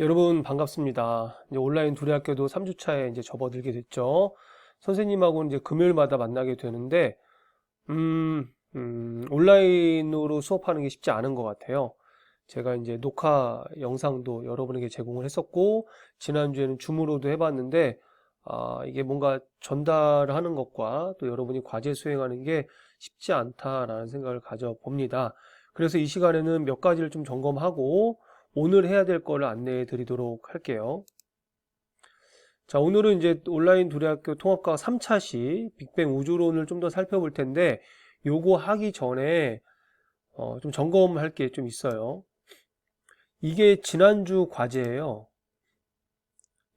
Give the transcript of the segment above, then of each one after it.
여러분 반갑습니다. 온라인 두리학교도 3주차에 이제 접어들게 됐죠. 선생님하고는 이제 금요일마다 만나게 되는데, 음, 음, 온라인으로 수업하는 게 쉽지 않은 것 같아요. 제가 이제 녹화 영상도 여러분에게 제공을 했었고, 지난주에는 줌으로도 해봤는데, 아, 이게 뭔가 전달하는 것과 또 여러분이 과제 수행하는 게 쉽지 않다라는 생각을 가져봅니다. 그래서 이 시간에는 몇 가지를 좀 점검하고, 오늘 해야 될 거를 안내해 드리도록 할게요. 자, 오늘은 이제 온라인 두리학교 통합과 3차 시 빅뱅 우주론을 좀 더 살펴볼 텐데, 요거 하기 전에 어, 좀 점검할 게 좀 있어요. 이게 지난주 과제예요.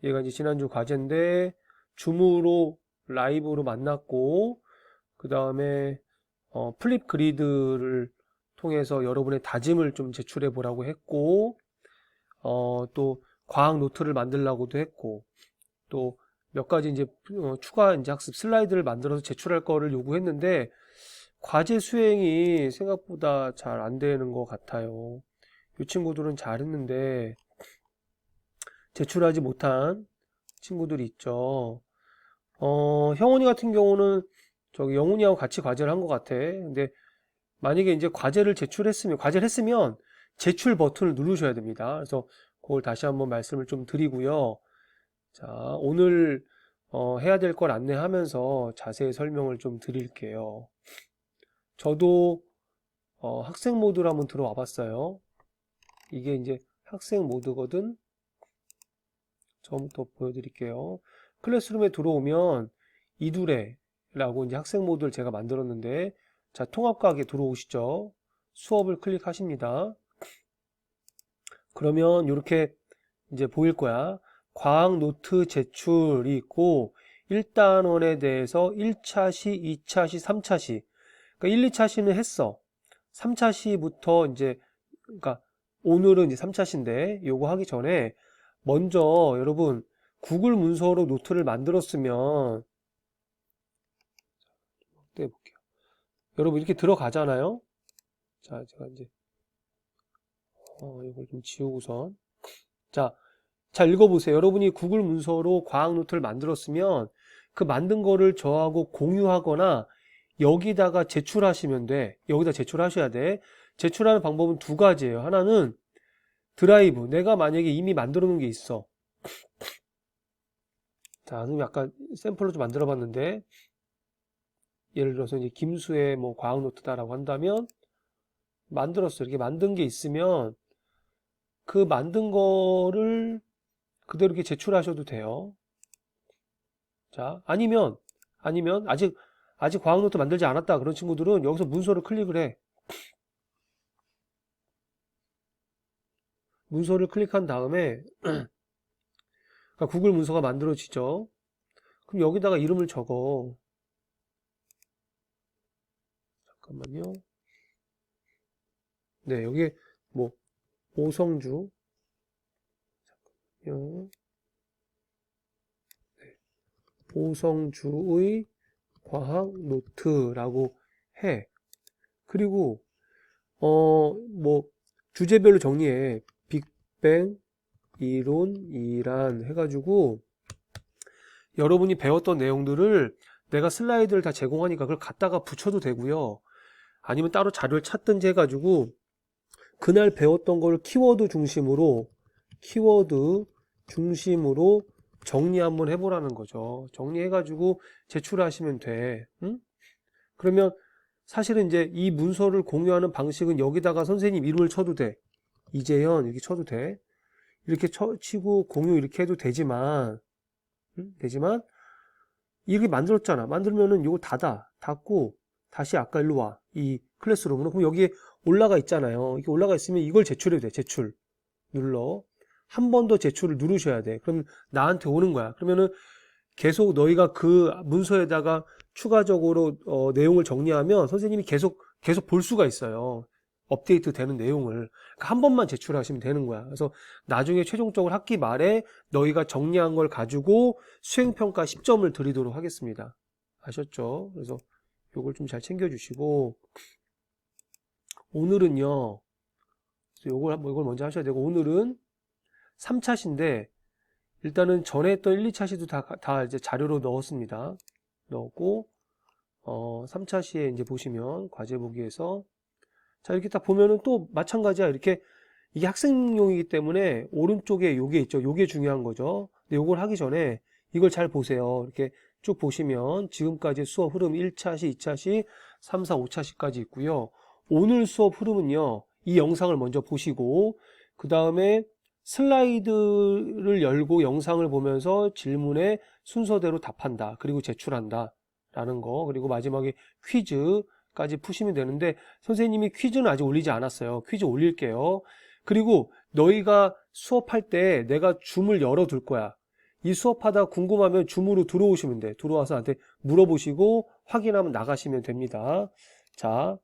얘가 이제 지난주 과제인데, 줌으로 라이브로 만났고, 그 다음에 어, 플립 그리드를 통해서 여러분의 다짐을 좀 제출해 보라고 했고, 어, 또 과학 노트를 만들라고도 했고, 또 몇 가지 이제 어, 추가 이제 학습 슬라이드를 만들어서 제출할 거를 요구했는데, 과제 수행이 생각보다 잘 안 되는 것 같아요. 이 친구들은 잘했는데, 제출하지 못한 친구들이 있죠. 어, 형원이 같은 경우는 저기 영훈이하고 같이 과제를 한 것 같아. 근데 만약에 이제 과제를 제출했으면, 과제를 했으면 제출 버튼을 누르셔야 됩니다. 그래서 그걸 다시 한번 말씀을 좀 드리고요. 자, 오늘 어, 해야 될 걸 안내하면서 자세히 설명을 좀 드릴게요. 저도 어, 학생 모드로 한번 들어와 봤어요. 이게 이제 학생 모드거든. 처음부터 보여드릴게요. 클래스룸에 들어오면 이두레라고 이제 학생 모드를 제가 만들었는데, 자, 통합과학에 들어오시죠. 수업을 클릭하십니다. 그러면 이렇게 이제 보일 거야. 과학 노트 제출이 있고 1단원에 대해서 1차 시, 2차 시, 3차 시. 그러니까 1, 2차 시는 했어. 3차 시부터 이제 그러니까 오늘은 이제 3차 시인데 요거 하기 전에 먼저 여러분 구글 문서로 노트를 만들었으면 네, 볼게요. 여러분 이렇게 들어가잖아요. 자, 제가 이제 어, 이걸 좀 지우고선. 자, 자, 읽어보세요. 여러분이 구글 문서로 과학 노트를 만들었으면 그 만든 거를 저하고 공유하거나 여기다가 제출하시면 돼. 여기다 제출하셔야 돼. 제출하는 방법은 두 가지예요. 하나는 드라이브. 내가 만약에 이미 만들어 놓은 게 있어. 자, 그럼 약간 샘플로 좀 만들어 봤는데 예를 들어서 이제 김수의 뭐 과학 노트다라고 한다면 만들었어. 이렇게 만든 게 있으면 그 만든 거를 그대로 이렇게 제출하셔도 돼요. 자, 아니면, 아니면, 아직, 아직 과학노트 만들지 않았다. 그런 친구들은 여기서 문서를 클릭을 해. 문서를 클릭한 다음에, 그러니까 구글 문서가 만들어지죠. 그럼 여기다가 이름을 적어. 잠깐만요. 네, 여기에 뭐, 오성주. 잠깐만요. 네. 오성주의 과학 노트라고 해. 그리고, 어, 뭐, 주제별로 정리해. 빅뱅, 이론, 이란 해가지고, 여러분이 배웠던 내용들을 내가 슬라이드를 다 제공하니까 그걸 갖다가 붙여도 되고요. 아니면 따로 자료를 찾든지 해가지고, 그날 배웠던 걸 키워드 중심으로 키워드 중심으로 정리 한번 해보라는 거죠. 정리해가지고 제출하시면 돼. 응? 그러면 사실은 이제 이 문서를 공유하는 방식은 여기다가 선생님 이름을 쳐도 돼. 이재현 이렇게 쳐도 돼. 이렇게 쳐, 치고 공유 이렇게 해도 되지만 응? 되지만 이렇게 만들었잖아. 만들면은 이걸 닫아. 닫고 다시 아까 일로 와. 이 클래스룸으로. 그럼 여기에 올라가 있잖아요. 이게 올라가 있으면 이걸 제출해도 돼. 제출. 눌러. 한 번 더 제출을 누르셔야 돼. 그럼 나한테 오는 거야. 그러면은 계속 너희가 그 문서에다가 추가적으로 어, 내용을 정리하면 선생님이 계속 계속 볼 수가 있어요. 업데이트 되는 내용을 그러니까 한 번만 제출하시면 되는 거야. 그래서 나중에 최종적으로 학기 말에 너희가 정리한 걸 가지고 수행평가 10점을 드리도록 하겠습니다. 아셨죠? 그래서 요걸 좀 잘 챙겨주시고 오늘은요. 요걸 이걸 먼저 하셔야 되고 오늘은 3차 시인데 일단은 전에 했던 1, 2차 시도 다, 다 이제 자료로 넣었습니다. 넣었고, 어, 3차 시에 이제 보시면 과제 보기에서 자, 이렇게 딱 보면은 또 마찬가지야. 이렇게 이게 학생용이기 때문에 오른쪽에 요게 있죠. 요게 중요한 거죠. 근데 요걸 하기 전에 이걸 잘 보세요. 이렇게 쭉 보시면 지금까지 수업 흐름 1차 시, 2차 시, 3, 4, 5차 시까지 있고요. 오늘 수업 흐름은요. 이 영상을 먼저 보시고 그 다음에 슬라이드를 열고 영상을 보면서 질문에 순서대로 답한다. 그리고 제출한다. 라는 거. 그리고 마지막에 퀴즈까지 푸시면 되는데 선생님이 퀴즈는 아직 올리지 않았어요. 퀴즈 올릴게요. 그리고 너희가 수업할 때 내가 줌을 열어둘 거야. 이 수업하다 궁금하면 줌으로 들어오시면 돼. 들어와서 나한테 물어보시고 확인하면 나가시면 됩니다. 자,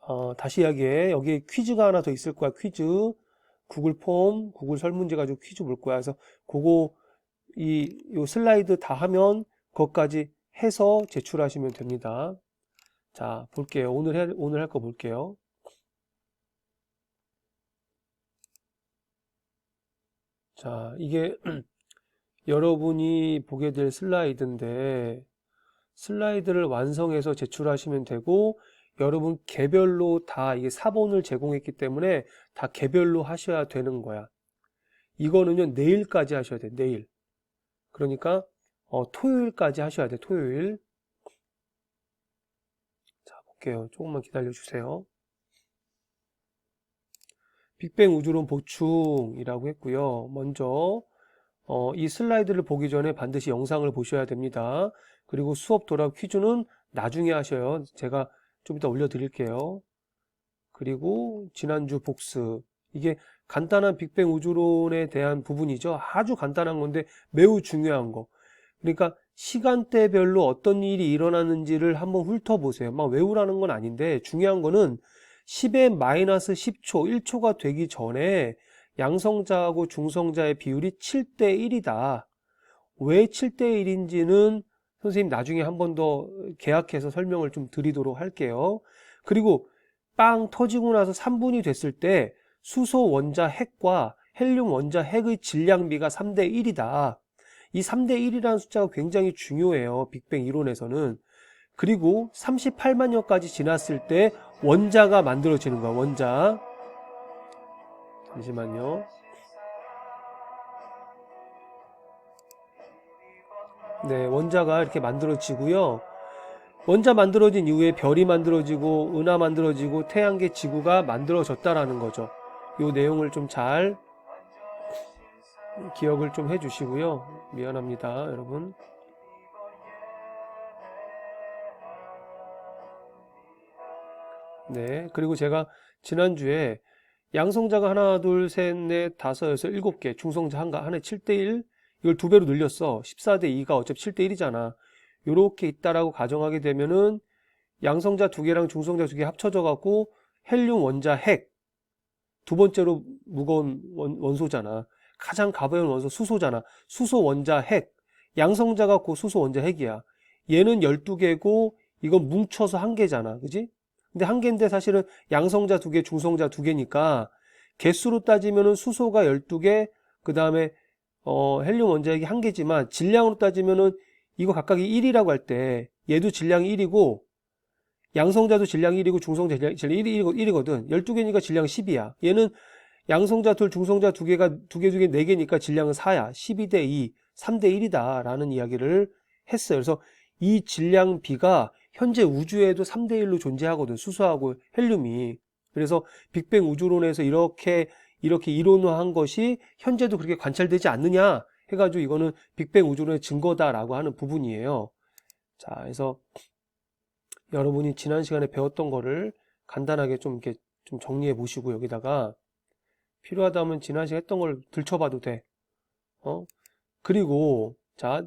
어, 다시 이야기해. 여기 퀴즈가 하나 더 있을 거야. 퀴즈. 구글 폼, 구글 설문지 가지고 퀴즈 볼 거야. 그래서 그거 이 요 슬라이드 다 하면 그것까지 해서 제출하시면 됩니다. 자, 볼게요. 오늘 해, 오늘 할 거 볼게요. 자, 이게 여러분이 보게 될 슬라이드인데 슬라이드를 완성해서 제출하시면 되고 여러분 개별로 다 이게 사본을 제공했기 때문에 다 개별로 하셔야 되는 거야. 이거는요, 내일까지 하셔야 돼, 내일. 그러니까, 어, 토요일까지 하셔야 돼, 토요일. 자, 볼게요. 조금만 기다려 주세요. 빅뱅 우주론 보충이라고 했고요. 먼저, 어, 이 슬라이드를 보기 전에 반드시 영상을 보셔야 됩니다. 그리고 수업 돌아 퀴즈는 나중에 하셔요. 제가 좀 이따 올려드릴게요. 그리고 지난주 복습. 이게 간단한 빅뱅 우주론에 대한 부분이죠. 아주 간단한 건데 매우 중요한 거. 그러니까 시간대별로 어떤 일이 일어나는지를 한번 훑어보세요. 막 외우라는 건 아닌데 중요한 거는 10의 마이너스 10초, 1초가 되기 전에 양성자하고 중성자의 비율이 7대 1이다. 왜 7대 1인지는 선생님 나중에 한 번 더 계약해서 설명을 좀 드리도록 할게요. 그리고 빵 터지고 나서 3분이 됐을 때 수소 원자 핵과 헬륨 원자 핵의 질량비가 3대 1이다. 이 3대 1이라는 숫자가 굉장히 중요해요. 빅뱅 이론에서는. 그리고 38만 년까지 지났을 때 원자가 만들어지는 거야. 원자. 잠시만요. 네, 원자가 이렇게 만들어지고요. 원자 만들어진 이후에 별이 만들어지고 은하 만들어지고 태양계 지구가 만들어졌다라는 거죠. 이 내용을 좀 잘 기억을 좀 해주시고요. 미안합니다, 여러분. 네, 그리고 제가 지난주에 양성자가 하나, 둘, 셋, 넷, 다섯, 여섯, 일곱 개, 중성자 한가 하나에 7대1 이걸 두 배로 늘렸어. 14대 2가 어차피 7대 1이잖아. 요렇게 있다라고 가정하게 되면은 양성자 두 개랑 중성자 두 개 합쳐져 갖고 헬륨 원자 핵 두 번째로 무거운 원, 소잖아 가장 가벼운 원소 수소잖아. 수소 원자 핵. 양성자가 고 수소 원자 핵이야. 얘는 12개고 이건 뭉쳐서 한 개잖아. 그지? 근데 한 개인데 사실은 양성자 두 개, 중성자 두 개니까 개수로 따지면은 수소가 12개, 그 다음에 어, 헬륨 원자핵이 한 개지만 질량으로 따지면은 이거 각각이 1이라고 할 때 얘도 질량이 1이고 양성자도 질량이 1이고 중성자 질량이 1이거든. 12개니까 질량 10이야. 얘는 양성자 둘, 중성자 두 개가 두 개, 두 개, 네 개니까 질량은 4야. 12대 2, 3대 1이다. 라는 이야기를 했어요. 그래서 이 질량 비가 현재 우주에도 3대 1로 존재하거든. 수소하고 헬륨이. 그래서 빅뱅 우주론에서 이렇게 이렇게 이론화한 것이 현재도 그렇게 관찰되지 않느냐 해가지고 이거는 빅뱅 우주론의 증거다라고 하는 부분이에요. 자, 그래서 여러분이 지난 시간에 배웠던 거를 간단하게 좀 이렇게 좀 정리해 보시고 여기다가 필요하다면 지난 시간에 했던 걸 들춰봐도 돼. 어? 그리고 자,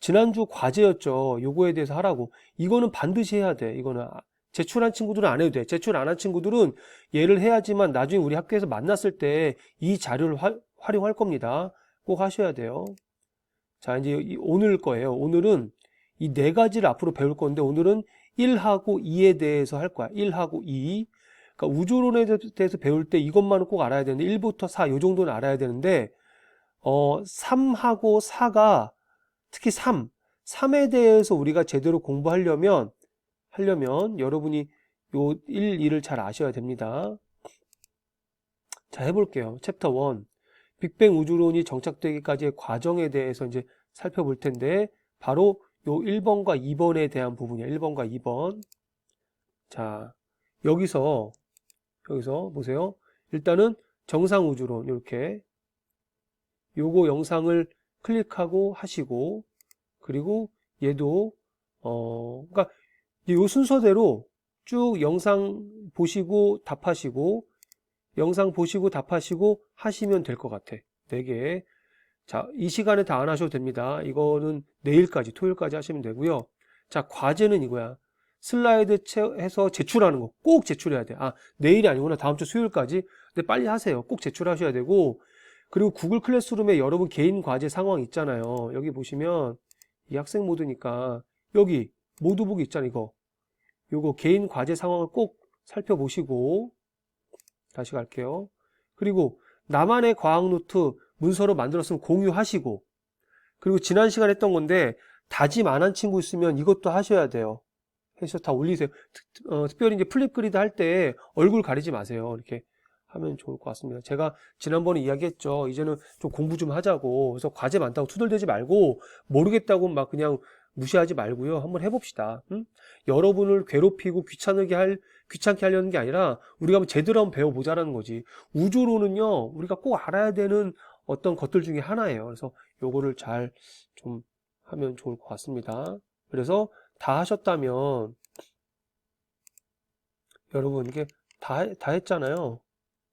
지난주 과제였죠. 요거에 대해서 하라고. 이거는 반드시 해야 돼. 이거는 제출한 친구들은 안 해도 돼. 제출 안 한 친구들은 얘를 해야지만 나중에 우리 학교에서 만났을 때 이 자료를 화, 활용할 겁니다. 꼭 하셔야 돼요. 자, 이제 오늘 거예요. 오늘은 이 네 가지를 앞으로 배울 건데 오늘은 1하고 2에 대해서 할 거야. 1하고 2. 그러니까 우주론에 대해서 배울 때 이것만은 꼭 알아야 되는데 1부터 4, 요 정도는 알아야 되는데 어, 3하고 4가 특히 3, 3에 대해서 우리가 제대로 공부하려면 하려면 여러분이 요 1, 2를 잘 아셔야 됩니다. 자, 해볼게요. 챕터 1. 빅뱅 우주론이 정착되기까지의 과정에 대해서 이제 살펴볼 텐데, 바로 요 1번과 2번에 대한 부분이야. 1번과 2번. 자, 여기서, 여기서 보세요. 일단은 정상 우주론, 이렇게. 요거 영상을 클릭하고 하시고, 그리고 얘도, 어, 그러니까 요 순서대로 쭉 영상 보시고 답하시고 영상 보시고 답하시고 하시면 될 것 같아. 4개. 자, 이 시간에 다 안 하셔도 됩니다. 이거는 내일까지, 토요일까지 하시면 되고요. 자, 과제는 이거야. 슬라이드 채- 해서 제출하는 거 꼭 제출해야 돼. 아, 내일이 아니구나. 다음 주 수요일까지. 근데 빨리 하세요. 꼭 제출하셔야 되고. 그리고 구글 클래스룸에 여러분 개인 과제 상황 있잖아요. 여기 보시면 이 학생 모드니까 여기 모드북 있잖아요. 이거. 요거 개인 과제 상황을 꼭 살펴보시고 다시 갈게요. 그리고 나만의 과학 노트 문서로 만들었으면 공유하시고 그리고 지난 시간에 했던 건데 다짐 안 한 친구 있으면 이것도 하셔야 돼요. 해서 다 올리세요. 특, 어, 특별히 이제 플립 그리드 할 때 얼굴 가리지 마세요. 이렇게 하면 좋을 것 같습니다. 제가 지난번에 이야기했죠. 이제는 좀 공부 좀 하자고. 그래서 과제 많다고 투덜대지 말고 모르겠다고 막 그냥 무시하지 말고요. 한번 해봅시다. 응? 여러분을 괴롭히고 귀찮게 할 귀찮게 하려는 게 아니라 우리가 한번 제대로 한번 배워보자라는 거지. 우주로는요, 우리가 꼭 알아야 되는 어떤 것들 중에 하나예요. 그래서 요거를 잘 좀 하면 좋을 것 같습니다. 그래서 다 하셨다면 여러분 이게 다, 다 했잖아요.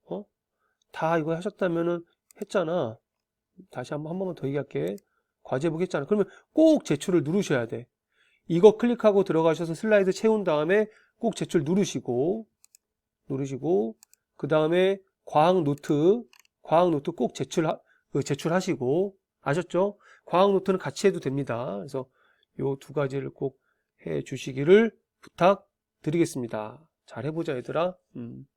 어? 다 이거 하셨다면은 했잖아. 다시 한번 한 번만 더 얘기할게. 과제 보겠잖아. 그러면 꼭 제출을 누르셔야 돼. 이거 클릭하고 들어가셔서 슬라이드 채운 다음에 꼭 제출 누르시고 누르시고 그 다음에 과학 노트 과학 노트 꼭 제출 그 제출하시고 아셨죠? 과학 노트는 같이 해도 됩니다. 그래서 요 두 가지를 꼭 해 주시기를 부탁드리겠습니다. 잘 해보자 얘들아. 음.